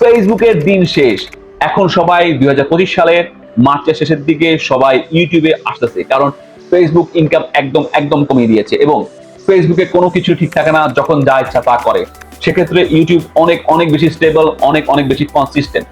ফেসবুকের দিন শেষ। এখন সবাই দুই হাজার পঁচিশ সালের মার্চের শেষের দিকে সবাই ইউটিউবে আসতেছে, কারণ ফেসবুক ইনকাম একদম একদম কমিয়ে দিয়েছে এবং ফেসবুকে কোনো কিছু ঠিক থাকে না যখন যা ইচ্ছা তা করে। সেক্ষেত্রে ইউটিউব অনেক অনেক বেশি স্টেবল অনেক অনেক বেশি কনসিস্টেন্ট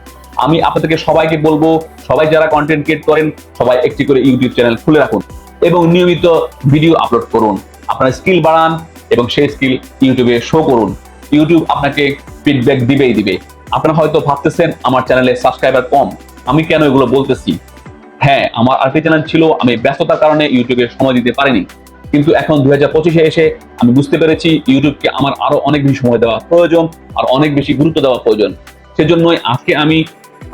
আমি আপনাদেরকে সবাইকে বলব, সবাই যারা কন্টেন্ট ক্রিয়েট করেন, সবাই একটি করে ইউটিউব চ্যানেল খুলে রাখুন এবং নিয়মিত ভিডিও আপলোড করুন। আপনার স্কিল বাড়ান এবং সেই স্কিল ইউটিউবে শো করুন। ইউটিউব আপনাকে ফিডব্যাক দিবেই দিবে। আপনারা হয়তো ভাবতেছেন আমার চ্যানেলে সাবস্ক্রাইবার কম। আমি কেন এগুলো বলতেছি? হ্যাঁ আমার আরেকটি চ্যানেল ছিল, আমি ব্যস্ততার কারণে ইউটিউবে সময় দিতে পারিনি। কিন্তু এখন দুই হাজার পঁচিশে এসে আমি বুঝতে পেরেছি ইউটিউবকে আমার আরও অনেক বেশি সময় দেওয়া প্রয়োজন আর অনেক বেশি গুরুত্ব দেওয়া প্রয়োজন। সেজন্যই আজকে আমি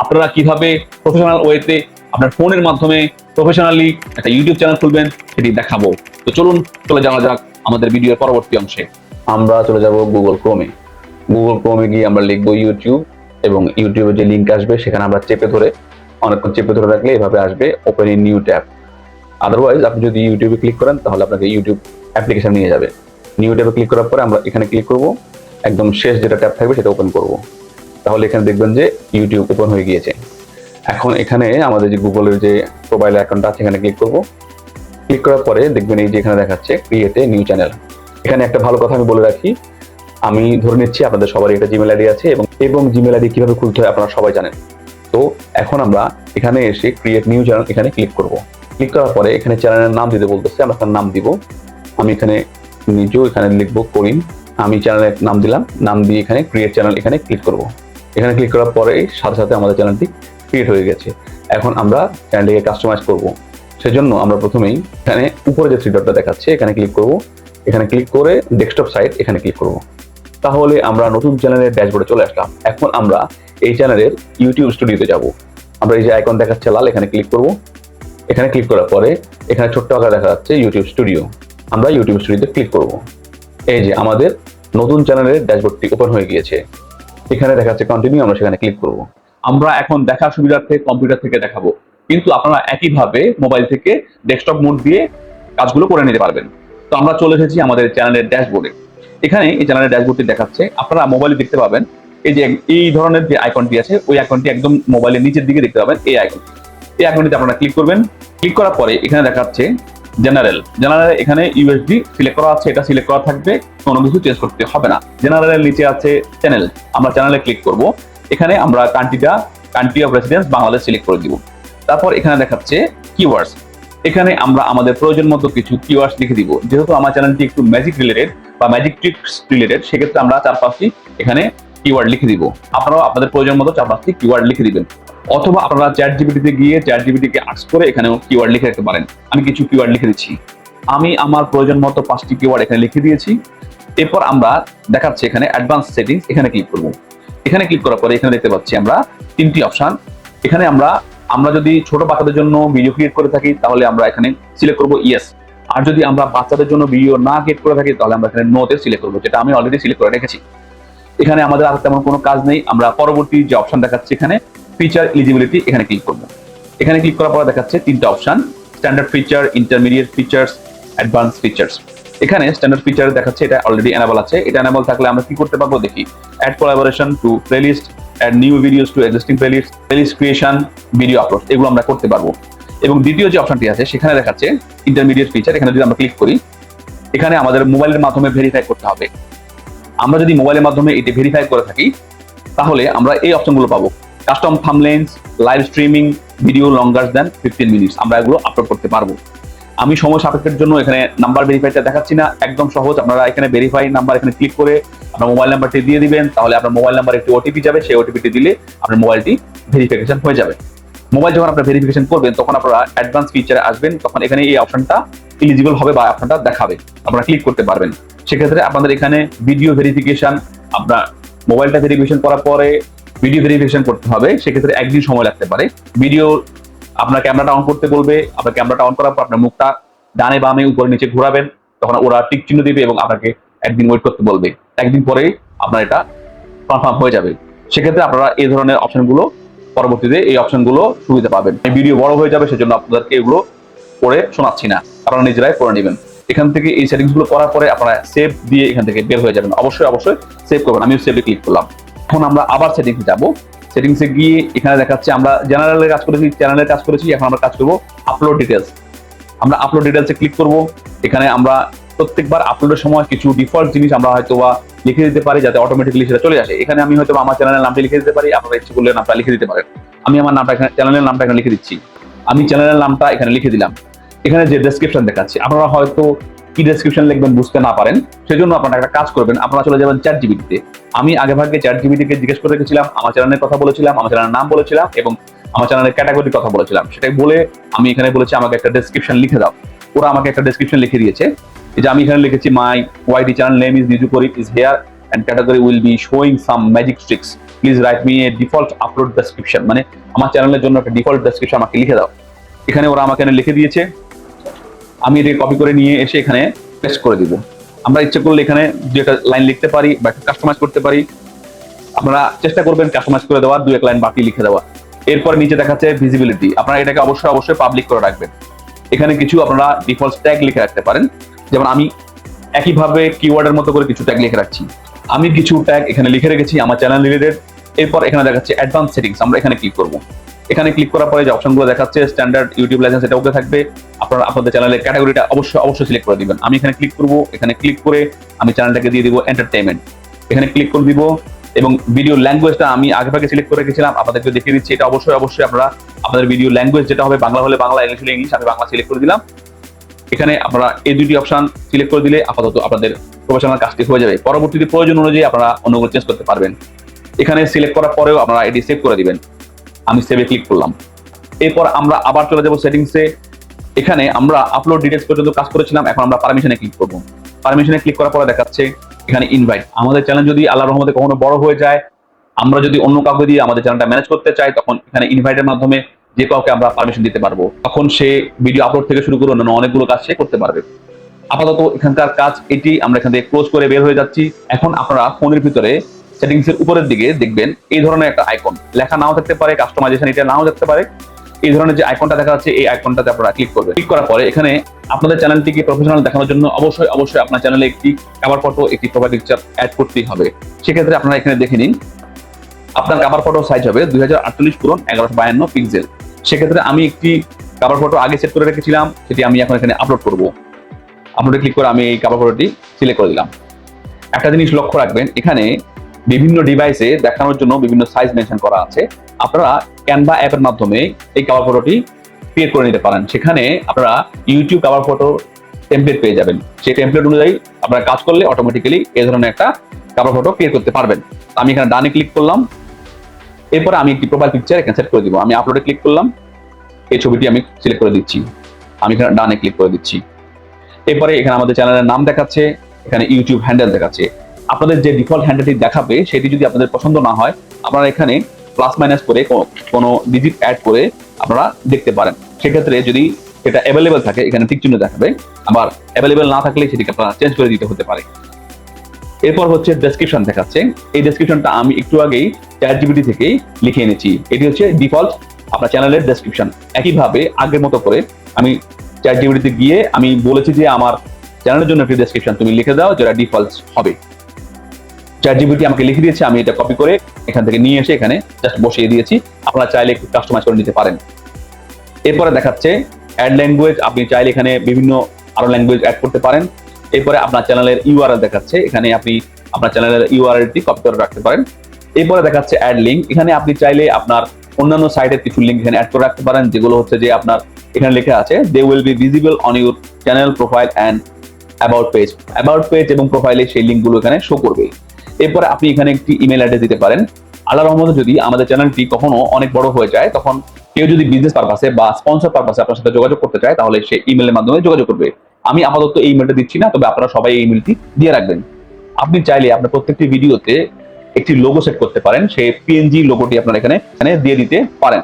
আপনারা কীভাবে প্রফেশনাল ওয়েতে আপনার ফোনের মাধ্যমে প্রফেশনালি একটা ইউটিউব চ্যানেল খুলবেন সেটি দেখাবো। তো চলুন, চলে যাওয়া যাক আমাদের ভিডিওর পরবর্তী অংশে। আমরা চলে যাব গুগল ক্রোমে গুগল ক্রোমে গিয়ে আমরা লিখব ইউটিউব এবং ইউটিউবে যে লিঙ্ক আসবে, সেখানে আমরা চেপে ধরে, অনেকক্ষণ চেপে ধরে রাখলে এভাবে আসবে open in new tab otherwise আপনি যদি ইউটিউবে ক্লিক করেন, তাহলে আপনাকে ইউটিউব অ্যাপ্লিকেশন নিয়ে যাবে। নিউ ট্যাবে ক্লিক করার পরে আমরা এখানে ক্লিক করব, একদম শেষ যেটা ট্যাব থাকবে সেটা ওপেন করব। তাহলে এখানে দেখবেন যে ইউটিউব ওপেন হয়ে গিয়েছে। এখন এখানে আমাদের যে গুগলের যে মোবাইল অ্যাকাউন্ট আছে, এখানে ক্লিক করব। ক্লিক করার পরে দেখবেন এই যে এখানে দেখাচ্ছে ক্রিয়েট নিউ চ্যানেল এখানে একটা ভালো কথা আমি বলে রাখি আমি ধরে নিচ্ছি, আপনাদের সবারই একটা জিমেল আইডি আছে এবং এবং জিমেল আইডি কীভাবে খুলতে হয় আপনারা সবাই জানেন। তো এখন আমরা এখানে এসে ক্রিয়েট নিউ চ্যানেল এখানে ক্লিক করব। ক্লিক করার পরে এখানে চ্যানেলের নাম দিতে বলতেছে, আমরা তার নাম দিব। আমি এখানে নিজেও এখানে লিখব করিম আমি চ্যানেলের নাম দিলাম, নাম দিয়ে এখানে ক্রিয়েট চ্যানেল এখানে ক্লিক করব। এখানে ক্লিক করার পরে সাথে সাথে আমাদের চ্যানেলটি ক্রিয়েট হয়ে গেছে। এখন আমরা চ্যানেলটিকে কাস্টমাইজ করব। সেজন্য আমরা প্রথমেই এখানে উপরে যে থ্রি ডটটা দেখাচ্ছে, এখানে ক্লিক করব। এখানে ক্লিক করে ডেস্কটপ সাইট এখানে ক্লিক করব। তাহলে আমরা নতুন চ্যানেলের ড্যাশবোর্ডে চলে আসলাম। এখন আমরা এই চ্যানেলের ইউটিউব স্টুডিওতে যাব। আমরা এই যে আইকন দেখাচ্ছে লাল, এখানে ক্লিক করব। এখানে ক্লিক করার পরে এখানে ছোট্ট আকার দেখা যাচ্ছে ইউটিউব স্টুডিও। আমরা ইউটিউব স্টুডিওতে ক্লিক করব। এই যে আমাদের নতুন চ্যানেলের ড্যাশবোর্ডটি ওপেন হয়ে গিয়েছে। এখানে দেখাচ্ছে কন্টিনিউ আমরা সেখানে ক্লিক করব। আমরা এখন দেখার সুবিধার্থে কম্পিউটার থেকে দেখাবো। কিন্তু আপনারা একইভাবে মোবাইল থেকে ডেস্কটপ মোড দিয়ে কাজগুলো করে নিতে পারবেন। তো আমরা চলে এসেছি আমাদের চ্যানেলের ড্যাশবোর্ডে। এখানে এই চ্যানেলের ড্যাশবোর্ডটি দেখাচ্ছে। আপনারা মোবাইলে দেখতে পাবেন, এই যে এই ধরনের যে আইকনটি আছে, ওই আইকনটি একদম মোবাইলের নিচের দিকে দেখতে পাবেন, এই আইকন এই আইকনটিতে আপনারা ক্লিক করবেন। ক্লিক করার পরে এখানে দেখাচ্ছে জেনারেল জেনারেল এখানে ইউএসডি সিলেক্ট করা আছে, এটা সিলেক্ট করা থাকবে, কোনো কিছু চেঞ্জ করতে হবে না। জেনারেলের নিচে আছে চ্যানেল আমরা চ্যানেলে ক্লিক করব। এখানে আমরা কান্ট্রিটা country of residence Bangladesh select করে দিব। তারপর এখানে দেখাচ্ছে কিওয়ার্ডস এখানে আমরা আমাদের প্রয়োজন মতো কিছু কিওয়ার্ডস লিখে দিব। যেহেতু আমার চ্যানেলটি একটু ম্যাজিক রিলেটেড বা ম্যাজিক ট্রিক্স রিলেটেড সেক্ষেত্রে আমরা চার পাঁচটি এখানে কিওয়ার্ড লিখে দিব। আপনারাও আপনাদের প্রয়োজন মতো চার পাঁচটি কিওয়ার্ড লিখে দিবেন। অথবা আপনারা চ্যাট জিবিটিতে গিয়ে চ্যাট জিবিটিকে আক্স করে এখানেও কিওয়ার্ড লিখে রাখতে পারেন। আমি কিছু কিওয়ার্ড লিখে দিচ্ছি। আমি আমার প্রয়োজন মতো পাঁচটি কিওয়ার্ড এখানে লিখে দিয়েছি। এরপর আমরা দেখাচ্ছি এখানে অ্যাডভান্স সেটিংস এখানে ক্লিক করব। এখানে ক্লিক করার পরে এখানে দেখতে পাচ্ছি আমরা তিনটি অপশন এখানে আমরা আমরা যদি ছোট বাচ্চাদের জন্য ভিডিও ক্রিয়েট করে থাকি, তাহলে আমরা এখানে সিলেক্ট করব ইয়েস আর যদি আমরা বাচ্চাদের জন্য ভিডিও না ক্রিয়েট করে থাকি, তাহলে আমরা এখানে নোতে সিলেক্ট করব, যেটা আমি অলরেডি সিলেক্ট করে রেখেছি। এখানে আমাদের আর তেমন কোনো কাজ নেই, আমরা পরবর্তী যে অপশন দেখাচ্ছে এখানে ফিচার এলিজিবিলিটি এখানে ক্লিক করব। এখানে ক্লিক করার পরে দেখাচ্ছে তিনটা option standard feature intermediate features advance features এখানে স্ট্যান্ডার্ড ফিচার দেখাচ্ছে, এটা অলরেডি এনাবল আছে। এটা এনাবল থাকলে আমরা কি করতে পারব? দেখি add collaboration to playlist add new videos to existing playlist playlist creation video upload এগুলো আমরা করতে পারব। এবং দ্বিতীয় যে অপশনটি আছে, সেখানে দেখাচ্ছে ইন্টারমিডিয়েট ফিচার এখানে যদি আমরা ক্লিক করি, এখানে আমাদের মোবাইলের মাধ্যমে ভেরিফাই করতে হবে। আমরা যদি মোবাইলের মাধ্যমে এটি ভেরিফাই করে থাকি, তাহলে আমরা এই অপশনগুলো পাবো। Custom thumbnails live streaming video longer than fifteen minutes আমরা এগুলো আপলোড করতে পারব। আমি সময় সাপেক্ষের জন্য এখানে নাম্বার ভেরিফাইটা দেখাচ্ছি না, একদম সহজ, আপনারা এখানে ভেরিফাই নাম্বার এখানে ক্লিক করে আপনার মোবাইল নাম্বারটি দিয়ে দিবেন, তাহলে আপনার মোবাইল নাম্বার একটি ওটিপি যাবে, সেই ওটিপিটি দিলে আপনার মোবাইলটি ভেরিফিকেশন হয়ে যাবে। মোবাইল যখন আপনার ভেরিফিকেশন করবেন, তখন আপনারা অ্যাডভান্স ফিচারে আসবেন, তখন এখানে এই অপশনটা এলিজিবল হবে বা অপশনটা দেখাবে। আপনারা ক্লিক করতে পারবেন। সেক্ষেত্রে আপনাদের এখানে ভিডিও ভেরিফিকেশন আপনার মোবাইলটা ভেরিফিকেশন করার পরে ভিডিও ভেরিফিকেশন করতে হবে। সেক্ষেত্রে একদিন সময় লাগতে পারে। ভিডিও আপনার ক্যামেরাটা অন করতে বলবে, আপনার ক্যামেরাটা অন করার পর আপনার মুখটা ডানে বামে, উপরে নিচে ঘোরাবেন, তখন ওরা টিক চিহ্ন দিবে এবং আপনাকে একদিন ওয়েট করতে বলবে। একদিন পরেই আপনার এটা কনফার্ম হয়ে যাবে। সেক্ষেত্রে আপনারা এই ধরনের অপশনগুলো পরবর্তীতে এই অপশনগুলো সুবিধা পাবেন। ভিডিও বড় হয়ে যাবে, সেজন্য আপনাদেরকে এগুলো করে শোনাচ্ছি না। আপনারা নিজেরাই করে নেবেন। এখান থেকে এই সেটিংসগুলো করার পরে আপনারা সেভ দিয়ে এখান থেকে বের হয়ে যাবেন। অবশ্যই অবশ্যই সেভ করবেন। আমিও সেভে ক্লিক করলাম। এখন আমরা আবার সেটিংসে যাব। সেটিংসে গিয়ে এখানে দেখাচ্ছে, আমরা জেনারেলের কাজ করেছি চ্যানেলের কাজ করেছি, এখন আমরা কাজ করব আপলোড ডিটেলস আমরা আপলোড ডিটেলসে ক্লিক করব। এখানে আমরা প্রত্যেকবার আপলোডের সময় কিছু ডিফল্ট জিনিস আমরা হয়তো বা লিখে দিতে পারি যাতে অটোমেটিক্যালি সেটা চলে আসে। এখানে আমি হয়তো আমার চ্যানেলের নামটা লিখে দিতে পারি, আপনারা ইচ্ছে করলে নামটা লিখে দিতে পারেন। আমি আমার নামটা এখানে চ্যানেলের নামটা এখানে লিখে দিচ্ছি। আমি চ্যানেলের নামটা এখানে লিখে দিলাম। এখানে যে ডেসক্রিপশন দেখাচ্ছে, আপনারা হয়তো কি ডেসক্রিপশন লিখবেন বুঝতে না পারেন, সেজন্য আপনারা একটা কাজ করবেন, আপনারা চলে যাবেন চ্যাট জিবিটিতে আমি আগে ভাগে চ্যাট জিবিটিকে জিজ্ঞেস করে রেখেছিলাম, আমার চ্যানেলের কথা বলেছিলাম, আমার চ্যানেলের নাম বলেছিলাম এবং আমার চ্যানেলের ক্যাটাগরির কথা বলেছিলাম। সেটাই বলে আমি এখানে বলেছি, আমাকে একটা ডেসক্রিপশন লিখে দাও। ওরা আমাকে একটা ডেসক্রিপশন লিখে দিয়েছে। এই আমি এখানে লিখেছি my YT channel name is Niju Karim is here and category will be showing some magic tricks please write me a default upload description মানে আমার চ্যানেলের জন্য একটা ডিফল্ট ডেসক্রিপশন আমাকে লিখে দাও। এখানে ওরা আমাকে লিখে দিয়েছে। আমি এটা কপি করে নিয়ে এসে এখানে পেস্ট করে দিব। আমরা ইচ্ছে করলে এখানে দু একটা লাইন লিখতে পারি বা কাস্টমাইজ করতে পারি। আপনারা চেষ্টা করবেন কাস্টমাইজ করে দেওয়ার, দু এক লাইন বাকি লিখে দেওয়া এরপর নিচে দেখাচ্ছে ভিজিবিলিটি আপনারা এটাকে অবশ্যই অবশ্যই পাবলিক করে রাখবেন। এখানে কিছু আপনারা ডিফল্ট ট্যাগ লিখে রাখতে পারেন। যেমন আমি একইভাবে কিওয়ার্ডের মতো করে কিছু ট্যাগ লিখে রাখছি। আমি কিছু ট্যাগ এখানে লিখে রেখেছি, আমার চ্যানেল রিলেটেড এরপর এখানে দেখাচ্ছে অ্যাডভান্স সেটিংস আমরা এখানে ক্লিক করব। এখানে ক্লিক করার পরে যে অপশনগুলো দেখাচ্ছে স্ট্যান্ডার্ড ইউটিউব লাইসেন্স এটা ওকে থাকবে। আপনারা আপনাদের চ্যানেলের ক্যাটাগরিটা অবশ্যই অবশ্যই সিলেক্ট করে দিবেন। আমি এখানে ক্লিক করব, এখানে ক্লিক করে আমি চ্যানেলটাকে দিয়ে দিব এন্টারটেইনমেন্ট এখানে ক্লিক করে দিব এবং ভিডিও ল্যাঙ্গুয়েজটা আমি আগে ভাগে সিলেক্ট করে রেখেছিলাম আপনাদেরকে দেখিয়ে দিচ্ছি। এটা অবশ্যই অবশ্যই আপনারা আপনাদের ভিডিও ল্যাঙ্গুয়েজ যেটা হবে বাংলা হলে বাংলা ইংলিশ হলে ইংলিশ আমি বাংলা সিলেক্ট করে দিলাম। এখানে আপনারা এই দুটি অপশন সিলেক্ট করে দিলে আপাতত আপনাদের প্রফেশনাল কাজটি হয়ে যাবে। পরবর্তীতে প্রয়োজন অনুযায়ী আপনারা অন্যগুলো চেঞ্জ করতে পারবেন। এখানে সিলেক্ট করার পরেও আপনারা এটি সেভ করে দিবেন। আমি সেভে ক্লিক করলাম। এরপর আমরা আবার চলে যাব সেটিংসে এখানে আমরা আপলোড ডিটেলস পর্যন্ত কাজ করেছিলাম, এখন আমরা পারমিশনে ক্লিক করব। পারমিশনে ক্লিক করার পরে দেখাচ্ছে এখানে ইনভাইট আমাদের চ্যানেল যদি আল্লাহ রহমতে কখনো বড় হয়ে যায়, আমরা যদি অন্য কাউকে দিয়ে আমাদের চ্যানেলটা ম্যানেজ করতে চাই, তখন এখানে ইনভাইটের মাধ্যমে যে কাউকে আমরা পারমিশন দিতে পারব, তখন সে ভিডিও আপলোড থেকে শুরু করে অন্যান্য অনেকগুলো কাজ সে করতে পারবে। আপাতত এখানকার কাজ এটি, আমরা এখান থেকে ক্লোজ করে বের হয়ে যাচ্ছি। এখন আপনারা ফোনের ভিতরে সেটিংস এর উপরের দিকে দেখবেন, এই ধরনের একটা আইকন লেখা নাও থাকতে পারে কাস্টমাইজেশন এটা নাও থাকতে পারে। এই ধরনের যে আইকনটা দেখা যাচ্ছে, এই আইকনটাতে আপনারা ক্লিক করবেন। ক্লিক করার পরে এখানে আপনাদের চ্যানেলটিকে প্রফেশনাল দেখানোর জন্য? অবশ্যই অবশ্যই আপনার চ্যানেলে একটি কাভার ফটো একটি প্রোফাইল পিকচার অ্যাড করতেই হবে। সেক্ষেত্রে আপনারা এখানে দেখে নিন, আপনার কাভার ফটো সাইজ হবে দুই হাজার আটচল্লিশ পুরন এগারোশো বায়ান্ন পিক্সেল সেক্ষেত্রে আমি একটি কাভার ফটো আগে সেট করে রেখেছিলাম, সেটি আমি এখন এখানে আপলোড করব। আপলোডে ক্লিক করে আমি এই কাভার ফটোটি সিলেক্ট করে দিলাম। একটা জিনিস লক্ষ্য রাখবেন, এখানে বিভিন্ন ডিভাইসে দেখানোর জন্য বিভিন্ন সাইজ মেনশন করা আছে। আপনারা ক্যানভা অ্যাপের মাধ্যমে এই কাভার ফটোটি ক্রিয়েট করে নিতে পারেন। সেখানে আপনারা ইউটিউব কাভার ফটো টেমপ্লেট পেয়ে যাবেন। সেই টেমপ্লেট অনুযায়ী আপনারা কাজ করলে অটোমেটিক্যালি এই ধরনের একটা কাভার ফটো ক্রিয়েট করতে পারবেন। আমি এখানে ডানে ক্লিক করলাম এরপরে আমি একটি প্রোফাইল পিকচার এখানে সেট করে দিব। আমি আপলোডে ক্লিক করলাম, এই ছবিটি আমি সিলেক্ট করে দিচ্ছি। আমি এখানে ডানে ক্লিক করে দিচ্ছি। এরপরে এখানে আমাদের চ্যানেলের নাম দেখাচ্ছে, এখানে ইউটিউব হ্যান্ডেল দেখাচ্ছে। আপনাদের যে ডিফল্ট হ্যান্ডেলটি দেখাবে, সেটি যদি আপনাদের পছন্দ না হয়, আপনারা এখানে প্লাস মাইনাস করে কোনো- ডিজিট অ্যাড করে আপনারা দেখতে পারেন। সেক্ষেত্রে যদি এটা অ্যাভেলেবেল থাকে, এখানে টিক চিহ্ন দেখাবে। আবার অ্যাভেলেবেল না থাকলে সেটিকে আপনারা চেঞ্জ করে দিতে হতে পারে। এরপর হচ্ছে ডেসক্রিপশন দেখাচ্ছে। এই ডেসক্রিপশনটা আমি একটু আগেই চ্যাট জিবিটি থেকেই লিখে এনেছি। এটি হচ্ছে ডিফল্ট আপনার চ্যানেলের ডেসক্রিপশন একইভাবে আগের মতো করে আমি চ্যাট জিবিটিতে গিয়ে আমি বলেছি যে আমার চ্যানেলের জন্য একটি ডেসক্রিপশন তুমি লিখে দাও যেটা ডিফল্ট হবে। চ্যাট জিবিটি আমাকে লিখে দিয়েছে, আমি এটা কপি করে এখান থেকে নিয়ে এসে এখানে জাস্ট বসিয়ে দিয়েছি। আপনারা চাইলে একটু কাস্টমাইজ করে নিতে পারেন। এরপরে দেখাচ্ছে অ্যাড ল্যাঙ্গুয়েজ আপনি চাইলে এখানে বিভিন্ন আরও ল্যাঙ্গুয়েজ অ্যাড করতে পারেন। এরপরে আপনার চ্যানেলের ইউআরএল দেখাচ্ছে। এখানে আপনি আপনার চ্যানেলের ইউআরএলটি কপি করে রাখতে পারেন। এরপরে দেখাচ্ছে অ্যাড লিঙ্ক এখানে আপনি চাইলে আপনার অন্যান্য সাইটের কিছু লিঙ্ক এখানে অ্যাড করে রাখতে পারেন, যেগুলো হচ্ছে যে আপনার এখানে লেখা আছে they will be visible on your channel profile and about page about page এবং প্রোফাইলে সেই লিঙ্কগুলো এখানে শো করবে এরপরে আপনি এখানে একটি ইমেল অ্যাড্রেস দিতে পারেন। আল্লাহ রহমতে যদি আমাদের চ্যানেলটি কখনো অনেক বড় হয়ে যায়, তখন কেউ যদি বিজনেস পারপাসে বা স্পন্সর পারপাসে আপনার সাথে যোগাযোগ করতে চায়, তাহলে সে ইমেলের মাধ্যমে যোগাযোগ করবে। আমি আপাতত এই ইমেলটা দিচ্ছি না, তবে আপনারা সবাই এই ইমেলটি দিয়ে রাখবেন। আপনি চাইলে আপনার প্রত্যেকটি ভিডিওতে একটি লোগো সেট করতে পারেন, সেই পিএনজি লোগোটি আপনার এখানে এখানে দিয়ে দিতে পারেন।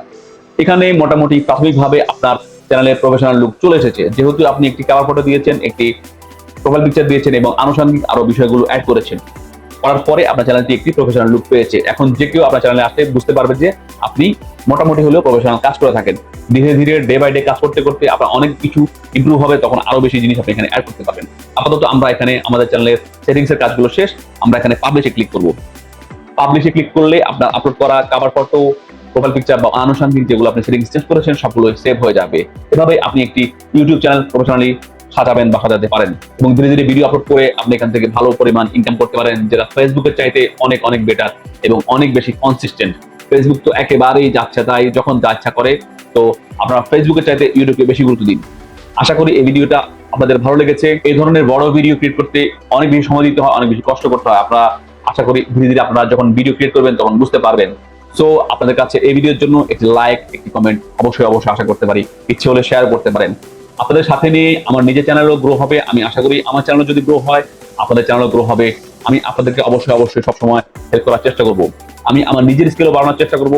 এখানে মোটামুটি প্রাথমিকভাবে আপনার চ্যানেলের প্রফেশনাল লুক চলে এসেছে। যেহেতু আপনি একটি কাভার ফটো দিয়েছেন, একটি প্রোফাইল পিকচার দিয়েছেন এবং আনুষঙ্গিক আরও বিষয়গুলো অ্যাড করেছেন। করার পরে আপনার চ্যানেলটি একটি প্রফেশনাল লুক পেয়েছে। এখন যে কেউ আপনার চ্যানেলে আসতে বুঝতে পারবে যে আপনি মোটামুটি হলেও প্রফেশনাল কাজ করে থাকেন। ধীরে ধীরে ডে বাই ডে কাজ করতে করতে আপনার অনেক কিছু ইমপ্রুভ হবে, তখন আরও বেশি জিনিস আপনি এখানে অ্যাড করতে পারবেন। আপাতত আমরা এখানে আমাদের চ্যানেলের সেটিংস এর কাজগুলো শেষ, আমরা এখানে পাবলিশে ক্লিক করব। পাবলিশে ক্লিক করলে আপনার আপলোড করা কাভার ফটো প্রোফাইল পিকচার বা আনুষঙ্গিক যেগুলো আপনি সেটিংস চেঞ্জ করেছেন সবগুলো সেভ হয়ে যাবে। এভাবে আপনি একটি ইউটিউব চ্যানেল প্রফেশনালি সাজাবেন বা সাজাতে পারেন। এবং ধীরে ধীরে ভিডিও আপলোড করে আপনি এখান থেকে ভালো পরিমাণ ইনকাম করতে পারেন, যেটা ফেসবুকের চাইতে অনেক অনেক বেটার এবং অনেক বেশি কনসিস্টেন্ট ফেসবুক তো একেবারেই যাচ্ছে তাই যখন যা ইচ্ছা করে, তো আপনারা ফেসবুকের চাইতে ইউটিউবকে বেশি গুরুত্ব দিন। আশা করি এই ভিডিওটা আপনাদের ভালো লেগেছে। এই ধরনের বড় ভিডিও ক্রিয়েট করতে অনেক বেশি সময় দিতে হয়, অনেক বেশি কষ্ট করতে হয়। আপনারা আশা করি ধীরে ধীরে আপনারা যখন ভিডিও ক্রিয়েট করবেন, তখন বুঝতে পারবেন। সো আপনাদের কাছে এই ভিডিওর জন্য একটি লাইক একটি কমেন্ট অবশ্যই অবশ্যই আশা করতে পারি। ইচ্ছে হলে শেয়ার করতে পারেন। আপনাদের সাথে নিয়ে আমার নিজের চ্যানেলও গ্রো হবে, আমি আশা করি আমার চ্যানেল যদি গ্রো হয়, আপনাদের চ্যানেলও গ্রো হবে। আমি আপনাদেরকে অবশ্যই অবশ্যই সবসময় হেল্প করার চেষ্টা করব। আমি আমার নিজের স্কিলও বাড়ানোর চেষ্টা করব,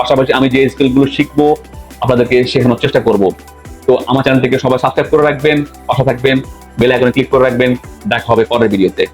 পাশাপাশি আমি যে স্কিলগুলো শিখব, আপনাদেরকে শেখানোর চেষ্টা করব। তো আমার চ্যানেলটিকে সবাই সাবস্ক্রাইব করে রাখবেন, পাশে থাকবেন বেল আইকনে ক্লিক করে রাখবেন। দেখা হবে পরের ভিডিওতে